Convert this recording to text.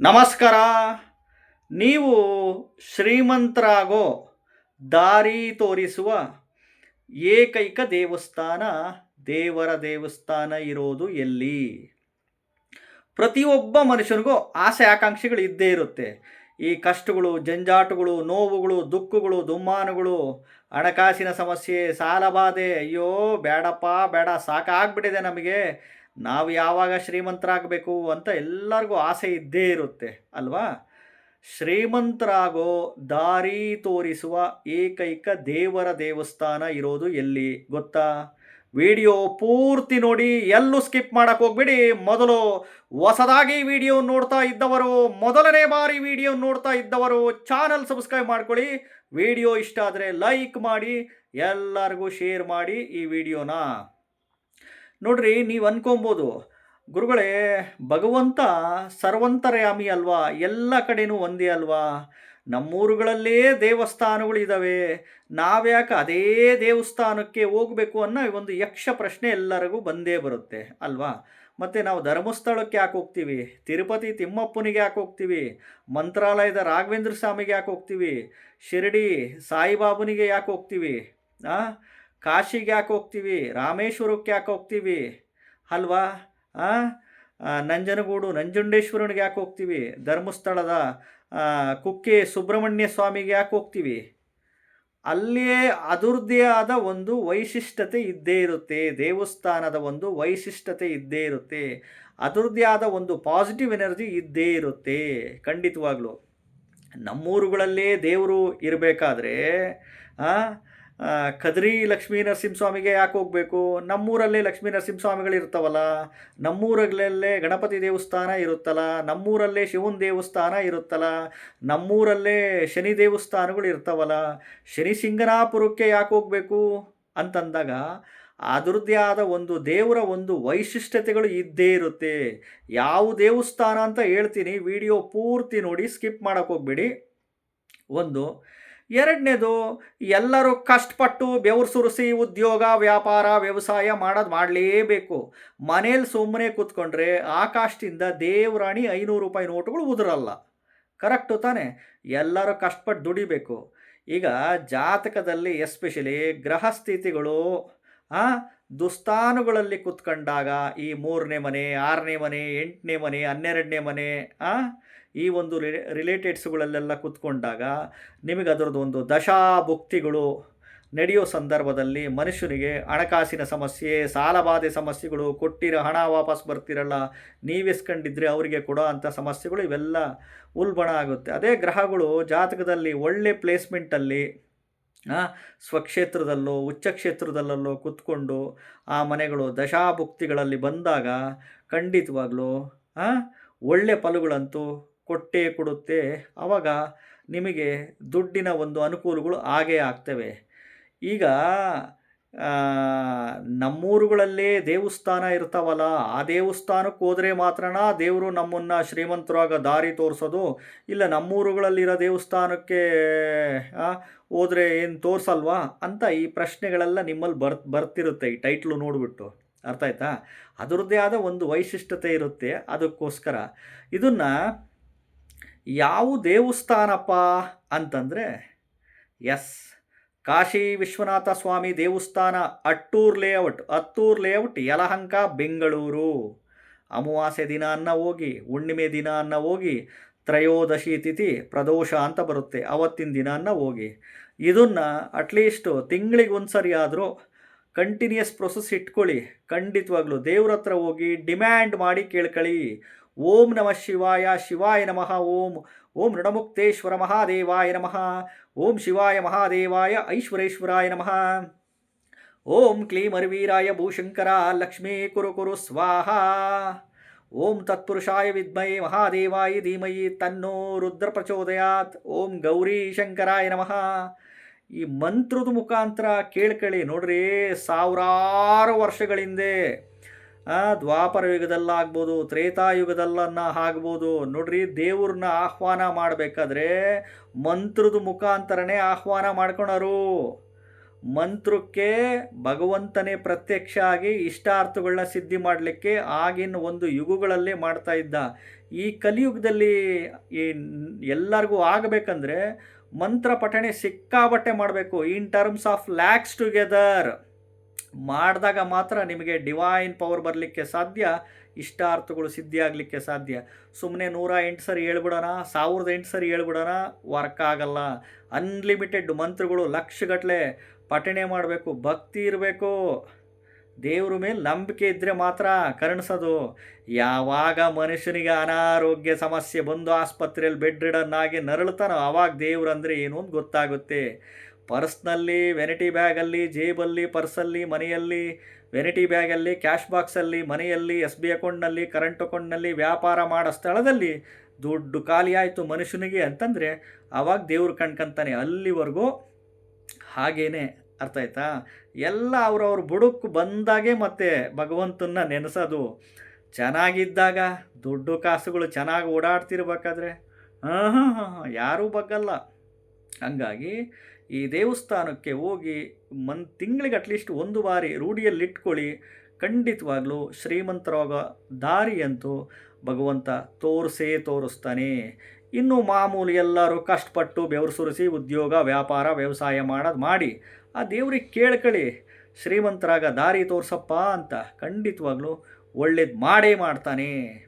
ನಮಸ್ಕಾರ. ನೀವು ಶ್ರೀಮಂತರಾಗೋ ದಾರಿ ತೋರಿಸುವ ಏಕೈಕ ದೇವಸ್ಥಾನ, ದೇವರ ದೇವಸ್ಥಾನ ಇರೋದು ಎಲ್ಲಿ? ಪ್ರತಿಯೊಬ್ಬ ಮನುಷ್ಯನಿಗೂ ಆಸೆ ಆಕಾಂಕ್ಷೆಗಳು ಇದ್ದೇ ಇರುತ್ತೆ. ಈ ಕಷ್ಟಗಳು, ಜಂಜಾಟಗಳು, ನೋವುಗಳು, ದುಃಖಗಳು, ದುಮ್ಮಾನುಗಳು, ಹಣಕಾಸಿನ ಸಮಸ್ಯೆ, ಸಾಲಬಾಧೆ, ಅಯ್ಯೋ, ಬೇಡಪ್ಪ, ಬೇಡ, ಸಾಕಾಗ್ಬಿಟ್ಟಿದೆ ನಮಗೆ. ನಾವು ಯಾವಾಗ ಶ್ರೀಮಂತರಾಗಬೇಕು ಅಂತ ಎಲ್ಲರಿಗೂ ಆಸೆ ಇದ್ದೇ ಇರುತ್ತೆ, ಅಲ್ವಾ? ಶ್ರೀಮಂತರಾಗೋ ದಾರಿ ತೋರಿಸುವ ಏಕೈಕ ದೇವರ ದೇವಸ್ಥಾನ ಇರೋದು ಎಲ್ಲಿ ಗೊತ್ತಾ? ವಿಡಿಯೋ ಪೂರ್ತಿ ನೋಡಿ, ಎಲ್ಲೂ ಸ್ಕಿಪ್ ಮಾಡಕ್ಕೆ ಹೋಗ್ಬಿಡಿ. ಮೊದಲು ಹೊಸದಾಗಿ ವಿಡಿಯೋ ನೋಡ್ತಾ ಇದ್ದವರು, ಮೊದಲನೇ ಬಾರಿ ವಿಡಿಯೋ ನೋಡ್ತಾ ಇದ್ದವರು, ಚಾನಲ್ ಸಬ್ಸ್ಕ್ರೈಬ್ ಮಾಡ್ಕೊಳ್ಳಿ. ವಿಡಿಯೋ ಇಷ್ಟ ಆದರೆ ಲೈಕ್ ಮಾಡಿ, ಎಲ್ಲರಿಗೂ ಶೇರ್ ಮಾಡಿ ಈ ವಿಡಿಯೋನ. ನೋಡ್ರಿ, ನೀವು ಅನ್ಕೊಬೋದು. ಗುರುಗಳೇ, ಭಗವಂತ ಸರ್ವಂತರ್ಯಾಮಿ ಅಲ್ವಾ? ಎಲ್ಲ ಕಡೆನೂ ಒಂದೇ ಅಲ್ವಾ? ನಮ್ಮೂರುಗಳಲ್ಲೇ ದೇವಸ್ಥಾನಗಳಿದ್ದಾವೆ ನಾವ್ಯಾಕೆ ಅದೇ ದೇವಸ್ಥಾನಕ್ಕೆ ಹೋಗಬೇಕು ಅನ್ನೋ ಒಂದು ಯಕ್ಷ ಪ್ರಶ್ನೆ ಎಲ್ಲರಿಗೂ ಬಂದೇ ಬರುತ್ತೆ, ಅಲ್ವಾ? ಮತ್ತು ನಾವು ಧರ್ಮಸ್ಥಳಕ್ಕೆ ಯಾಕೆ ಹೋಗ್ತೀವಿ? ತಿರುಪತಿ ತಿಮ್ಮಪ್ಪನಿಗೆ ಯಾಕೆ ಹೋಗ್ತೀವಿ? ಮಂತ್ರಾಲಯದ ರಾಘವೇಂದ್ರ ಸ್ವಾಮಿಗೆ ಯಾಕೆ ಹೋಗ್ತೀವಿ? ಶಿರಡಿ ಸಾಯಿಬಾಬನಿಗೆ ಯಾಕೆ ಹೋಗ್ತೀವಿ? ಆ? ಕಾಶಿಗೆ ಯಾಕೆ ಹೋಗ್ತೀವಿ? ರಾಮೇಶ್ವರಕ್ಕೆ ಯಾಕೆ ಹೋಗ್ತೀವಿ? ಅಲ್ವಾ? ನಂಜನಗೂಡು, ನಂಜುಂಡೇಶ್ವರನಿಗೆ ಯಾಕೆ ಹೋಗ್ತೀವಿ? ಧರ್ಮಸ್ಥಳದ ಕುಕ್ಕೆ ಸುಬ್ರಹ್ಮಣ್ಯ ಸ್ವಾಮಿಗೆ ಯಾಕೆ ಹೋಗ್ತೀವಿ? ಅಲ್ಲಿಯೇ ಅದರದ್ದೇ ಆದ ಒಂದು ವೈಶಿಷ್ಟ್ಯತೆ ಇದ್ದೇ ಇರುತ್ತೆ. ದೇವಸ್ಥಾನದ ಒಂದು ವೈಶಿಷ್ಟ್ಯತೆ ಇದ್ದೇ ಇರುತ್ತೆ. ಅದರದ್ದೇ ಆದ ಒಂದು ಪಾಸಿಟಿವ್ ಎನರ್ಜಿ ಇದ್ದೇ ಇರುತ್ತೆ. ಖಂಡಿತವಾಗ್ಲೂ. ನಮ್ಮೂರುಗಳಲ್ಲೇ ದೇವರು ಇರಬೇಕಾದ್ರೆ ಕದ್ರಿ ಲಕ್ಷ್ಮೀ ನರಸಿಂಹಸ್ವಾಮಿಗೆ ಯಾಕೆ ಹೋಗಬೇಕು? ನಮ್ಮೂರಲ್ಲೇ ಲಕ್ಷ್ಮೀ ನರಸಿಂಹಸ್ವಾಮಿಗಳು ಇರ್ತಾವಲ್ಲ ನಮ್ಮೂರಲ್ಲೇ ಗಣಪತಿ ದೇವಸ್ಥಾನ ಇರುತ್ತಲ್ಲ? ನಮ್ಮೂರಲ್ಲೇ ಶಿವನ ದೇವಸ್ಥಾನ ಇರುತ್ತಲ್ಲ? ನಮ್ಮೂರಲ್ಲೇ ಶನಿ ದೇವಸ್ಥಾನಗಳು ಇರ್ತಾವಲ್ಲ? ಶನಿ ಸಿಂಗನಾಪುರಕ್ಕೆ ಯಾಕೆ ಹೋಗಬೇಕು? ಅಂತಂದಾಗ ಅದರದ್ದೇ ಆದ ಒಂದು ದೇವರ ಒಂದು ವೈಶಿಷ್ಟ್ಯತೆಗಳು ಇದ್ದೇ ಇರುತ್ತೆ. ಯಾವ ದೇವಸ್ಥಾನ ಅಂತ ಹೇಳ್ತೀನಿ, ವಿಡಿಯೋ ಪೂರ್ತಿ ನೋಡಿ, ಸ್ಕಿಪ್ ಮಾಡೋಕ್ಕೆ ಹೋಗ್ಬೇಡಿ. ಒಂದು ಎರಡನೇದು ಎಲ್ಲರೂ ಕಷ್ಟಪಟ್ಟು ಬೆವರು ಸುರಿಸಿ ಉದ್ಯೋಗ ವ್ಯಾಪಾರ ವ್ಯವಸಾಯ ಮಾಡೋದು ಮಾಡಲೇಬೇಕು. ಮನೇಲಿ ಸುಮ್ಮನೆ ಕೂತ್ಕೊಂಡ್ರೆ ಆಕಾಶದಿಂದ ದೇವರಾಣಿ ಐನೂರು ರೂಪಾಯಿ ನೋಟುಗಳು ಉದುರಲ್ಲ. ಕರೆಕ್ಟು ತಾನೇ? ಎಲ್ಲರೂ ಕಷ್ಟಪಟ್ಟು ದುಡಿಬೇಕು. ಈಗ ಜಾತಕದಲ್ಲಿ ಎಸ್ಪೆಷಲಿ ಗ್ರಹ ಸ್ಥಿತಿಗಳು ಆ, ದುಸ್ಥಾನುಗಳಲ್ಲಿ ಕುತ್ಕೊಂಡಾಗ ಈ ಮೂರನೇ ಮನೆ ಆರನೇ ಮನೆ ಎಂಟನೇ ಮನೆ ಹನ್ನೆರಡನೇ ಮನೆ ಈ ಒಂದು ರಿಲೇ ರಿಲೇಟೆಡ್ಸ್ಗಳಲ್ಲೆಲ್ಲ ಕುತ್ಕೊಂಡಾಗ ನಿಮಗೆ ಅದರದ್ದು ಒಂದು ದಶಾಭುಕ್ತಿಗಳು ನಡೆಯೋ ಸಂದರ್ಭದಲ್ಲಿ ಮನುಷ್ಯನಿಗೆ ಹಣಕಾಸಿನ ಸಮಸ್ಯೆ ಸಾಲಬಾಧೆ ಸಮಸ್ಯೆಗಳು, ಕೊಟ್ಟಿರೋ ಹಣ ವಾಪಸ್ ಬರ್ತಿರಲ್ಲ, ನೀವೆಸ್ಕೊಂಡಿದ್ರೆ ಅವರಿಗೆ ಕೊಡೋ ಅಂಥ ಸಮಸ್ಯೆಗಳು ಇವೆಲ್ಲ ಉಲ್ಬಣ ಆಗುತ್ತೆ. ಅದೇ ಗ್ರಹಗಳು ಜಾತಕದಲ್ಲಿ ಒಳ್ಳೆ ಪ್ಲೇಸ್ಮೆಂಟಲ್ಲಿ ಸ್ವಕ್ಷೇತ್ರದಲ್ಲೋ ಉಚ್ಚ ಕ್ಷೇತ್ರದಲ್ಲೋ ಕೂತ್ಕೊಂಡು ಆ ಮನೆಗಳು ದಶಾಭುಕ್ತಿಗಳಲ್ಲಿ ಬಂದಾಗ ಖಂಡಿತವಾಗ್ಲೂ ಒಳ್ಳೆ ಫಲಗಳಂತೂ ಕೊಟ್ಟೇ ಕೊಡುತ್ತೆ. ಆವಾಗ ನಿಮಗೆ ದುಡ್ಡಿನ ಒಂದು ಅನುಕೂಲಗಳು ಆಗೇ ಆಗ್ತವೆ. ಈಗ ನಮ್ಮೂರುಗಳಲ್ಲೇ ದೇವಸ್ಥಾನ ಇರ್ತಾವಲ್ಲ, ಆ ದೇವಸ್ಥಾನಕ್ಕೆ ಹೋದರೆ ಮಾತ್ರನ ದೇವರು ನಮ್ಮನ್ನು ಶ್ರೀಮಂತರಾಗ ದಾರಿ ತೋರಿಸೋದು? ಇಲ್ಲ ನಮ್ಮೂರುಗಳಲ್ಲಿರೋ ದೇವಸ್ಥಾನಕ್ಕೆ ಹೋದರೆ ಏನು ತೋರಿಸಲ್ವಾ? ಅಂತ ಈ ಪ್ರಶ್ನೆಗಳೆಲ್ಲ ನಿಮ್ಮಲ್ಲಿ ಬರ್, ಬರ್ತಿರುತ್ತೆ ಈ ಟೈಟ್ಲು ನೋಡಿಬಿಟ್ಟು. ಅರ್ಥ ಆಯ್ತಾ? ಅದರದ್ದೇ ಆದ ಒಂದು ವೈಶಿಷ್ಟ್ಯತೆ ಇರುತ್ತೆ. ಅದಕ್ಕೋಸ್ಕರ ಇದನ್ನು ಯಾವ ದೇವಸ್ಥಾನಪ್ಪ ಅಂತಂದರೆ ಎಸ್ ಕಾಶಿ ವಿಶ್ವನಾಥ ಸ್ವಾಮಿ ದೇವಸ್ಥಾನ ಅಟ್ಟೂರ್ ಲೇಔಟ್ ಹತ್ತೂರ್ ಲೇಔಟ್ ಯಲಹಂಕ, ಬೆಂಗಳೂರು. ಅಮಾವಾಸ್ಯೆ ದಿನ ಅನ್ನ ಹೋಗಿ, ಹುಣ್ಣಿಮೆ ದಿನ ಅನ್ನ ಹೋಗಿ, ತ್ರಯೋದಶಿ ತಿಥಿ ಪ್ರದೋಷ ಅಂತ ಬರುತ್ತೆ, ಅವತ್ತಿನ ದಿನ ಅನ್ನ ಹೋಗಿ. ಇದನ್ನು ಅಟ್ಲೀಸ್ಟು ತಿಂಗಳಿಗೆ ಒಂದು ಸರಿ ಆದರೂ ಕಂಟಿನ್ಯೂಸ್ ಪ್ರೊಸೆಸ್ ಇಟ್ಕೊಳ್ಳಿ, ಖಂಡಿತವಾಗ್ಲೂ ದೇವ್ರ ಹತ್ರ ಹೋಗಿ ಡಿಮ್ಯಾಂಡ್ ಮಾಡಿ ಕೇಳ್ಕೊಳ್ಳಿ ಓಂ ನಮಃ ಶಿವಾಯ ಶಿವಾಯ ನಮಃ, ಓಂ ಓಂ ಋಣಮುಕ್ತೇಶ್ವರ ಮಹಾದೇವಾಯ ನಮಃ, ಓಂ ಶಿವಾಯ ಮಹಾದೇವಾಯ, ಐಶ್ವರೇಶ್ವರಾಯ ನಮಃ. ಓಂ ಕ್ಲೀಂ ಅರ್ವೀರಾಯ ಭೂಶಂಕರ, ಲಕ್ಷ್ಮೀ ಕುರು ಕುರು ಸ್ವಾಹ. ಓಂ ತತ್ಪುರುಷಾಯ ವಿದ್ಮಯೇ ಮಹಾದೇವಾಯ ಧೀಮಯಿ ತನ್ನೋ ರುದ್ರ ಪ್ರಚೋದಯಾತ್. ಓಂ ಗೌರಿ ಶಂಕರಾಯ ನಮಃ. ಈ ಮಂತ್ರದ ಮುಖಾಂತರ ಕೇಳ್ಕಳಿ ನೋಡ್ರಿ, ಸಾವಿರಾರು ವರ್ಷಗಳಿಂದೆ ದ್ವಾಪರ ಯುಗದಲ್ಲಾಗ್ಬೋದು ತ್ರೇತಾಯುಗದಲ್ಲನ್ನ ಆಗ್ಬೋದು. ನೋಡ್ರಿ, ದೇವ್ರನ್ನ ಆಹ್ವಾನ ಮಾಡಬೇಕಾದ್ರೆ ಮಂತ್ರದ ಮುಖಾಂತರನೇ ಆಹ್ವಾನ ಮಾಡ್ಕೊಳರು. ಮಂತ್ರಕ್ಕೆ ಭಗವಂತನೇ ಪ್ರತ್ಯಕ್ಷ ಆಗಿ ಇಷ್ಟಾರ್ಥಗಳನ್ನ ಸಿದ್ಧಿ ಮಾಡಲಿಕ್ಕೆ ಆಗಿನ ಒಂದು ಯುಗಗಳಲ್ಲಿ ಮಾಡ್ತಾ ಇದ್ದ. ಈ ಕಲಿಯುಗದಲ್ಲಿ ಈ ಎಲ್ಲರಿಗೂ ಆಗಬೇಕಂದ್ರೆ ಮಂತ್ರ ಪಠಣೆ ಸಿಕ್ಕಾಬಟ್ಟೆ ಮಾಡಬೇಕು. In terms of lakhs together. ಮಾಡಿದಾಗ ಮಾತ್ರ ನಿಮಗೆ ಡಿವೈನ್ ಪವರ್ ಬರಲಿಕ್ಕೆ ಸಾಧ್ಯ, ಇಷ್ಟಾರ್ಥಗಳು ಸಿದ್ಧಿಯಾಗಲಿಕ್ಕೆ ಸಾಧ್ಯ. ಸುಮ್ಮನೆ ನೂರ ಎಂಟು ಸರಿ ಹೇಳ್ಬಿಡೋಣ, ಸಾವಿರದ ಎಂಟು ಸರಿ ಹೇಳ್ಬಿಡೋಣ ವರ್ಕ್ ಆಗಲ್ಲ. ಅನ್ಲಿಮಿಟೆಡ್ ಮಂತ್ರಗಳು ಲಕ್ಷಗಟ್ಟಲೆ ಪಠಣೆ ಮಾಡಬೇಕು, ಭಕ್ತಿ ಇರಬೇಕು. ದೇವ್ರ ಮೇಲೆ ನಂಬಿಕೆ ಇದ್ದರೆ ಮಾತ್ರ ಕರ್ಣಿಸೋದು. ಯಾವಾಗ ಮನುಷ್ಯನಿಗೆ ಅನಾರೋಗ್ಯ ಸಮಸ್ಯೆ ಬಂದು ಆಸ್ಪತ್ರೆಯಲ್ಲಿ ಬೆಡ್ ರಿಡನ್ನಾಗಿ ನರಳುತ್ತಾನೋ ಆವಾಗ ದೇವ್ರು ಅಂದರೆ ಏನು ಅಂತ ಗೊತ್ತಾಗುತ್ತೆ. ಪರ್ಸ್ನಲ್ಲಿ ವೆನಿಟಿ ಬ್ಯಾಗಲ್ಲಿ, ಜೇಬಲ್ಲಿ ಪರ್ಸಲ್ಲಿ ಮನೆಯಲ್ಲಿ ವೆನಿಟಿ ಬ್ಯಾಗಲ್ಲಿ, ಕ್ಯಾಶ್ ಬಾಕ್ಸಲ್ಲಿ, ಮನೆಯಲ್ಲಿ, ಎಸ್ ಬಿ ಅಕೌಂಟ್ನಲ್ಲಿ, ಕರೆಂಟ್ ಅಕೌಂಟ್ನಲ್ಲಿ ವ್ಯಾಪಾರ ಮಾಡೋ ಸ್ಥಳದಲ್ಲಿ ದುಡ್ಡು ಖಾಲಿ ಆಯಿತು ಮನುಷ್ಯನಿಗೆ ಅಂತಂದರೆ ಆವಾಗ ದೇವ್ರು ಕಣ್ಕಂತಾನೆ ಅಲ್ಲಿವರೆಗೂ ಹಾಗೇನೆ ಅರ್ಥ ಆಯ್ತಾ? ಎಲ್ಲ ಅವ್ರವ್ರ ಬುಡಕ್ಕೆ ಬಂದಾಗೆ ಮತ್ತೆ ಭಗವಂತನ ನೆನೆಸೋದು. ಚೆನ್ನಾಗಿದ್ದಾಗ ದುಡ್ಡು ಕಾಸುಗಳು ಚೆನ್ನಾಗಿ ಓಡಾಡ್ತಿರ್ಬೇಕಾದ್ರೆ. ಹಾಂ ಹಾಂ ಹಾಂ ಹಾಂ, ಯಾರೂ ಬಗ್ಗಲ್ಲ. ಹಂಗಾಗಿ ಈ ದೇವಸ್ಥಾನಕ್ಕೆ ಹೋಗಿ ಮನ್, ತಿಂಗಳಿಗೆ ಅಟ್ಲೀಸ್ಟ್ ಒಂದು ಬಾರಿ ರೂಢಿಯಲ್ಲಿಟ್ಕೊಳ್ಳಿ ಖಂಡಿತವಾಗ್ಲೂ ದಾರಿ ದಾರಿಯಂತೂ ಭಗವಂತ ತೋರಿಸೇ ತೋರಿಸ್ತಾನೆ. ಇನ್ನು ಮಾಮೂಲಿ ಎಲ್ಲರೂ ಕಷ್ಟಪಟ್ಟು ಬೆವರು ಸುರಿಸಿ ಉದ್ಯೋಗ, ವ್ಯಾಪಾರ, ವ್ಯವಸಾಯ ಮಾಡೋದು ಮಾಡಿ. ಆ ದೇವ್ರಿಗೆ ಕೇಳ್ಕೊಳ್ಳಿ ಶ್ರೀಮಂತರಾಗ ದಾರಿ ತೋರ್ಸಪ್ಪ ಅಂತ ಖಂಡಿತವಾಗ್ಲೂ ಒಳ್ಳೇದು ಮಾಡೇ ಮಾಡ್ತಾನೆ.